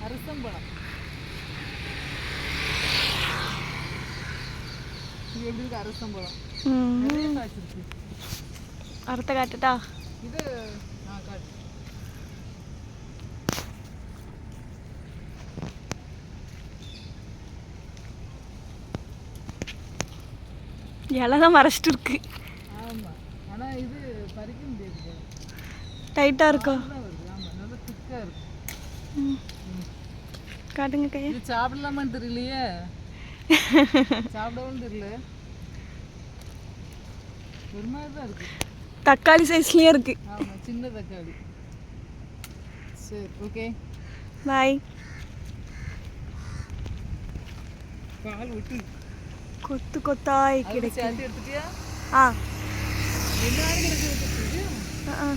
அரசம்பழம் இது எப்படி இருக்கு அரசம்பழம் நிறைய அறுத்த காட்டுட்டா இது ஆ காட்டு இலை தான் மறைச்சிட்டு இருக்கு ஆமா ஆனா இது பறிக்க முடியாது போல. டைட்டாக இருக்கா தான் வருது ஆமா நல்லா திக்கா இருக்கு ம். காட்டுங்க கையை இது சாப்பிடலாமான்னு தெரியலையே. சாப்பிடவும் தெரியல. ஒரு மாதிரி தான் இருக்கு. தக்காளி சைஸ்லேயே இருக்கு. ஆமா சின்ன தக்காளி. சரி ஓகே பாய் கால் விட்டு கொத்து கொத்தாய் கிடைக்கும் ஆ. என்ன கிடைக்கிறது ஆ, ஆ.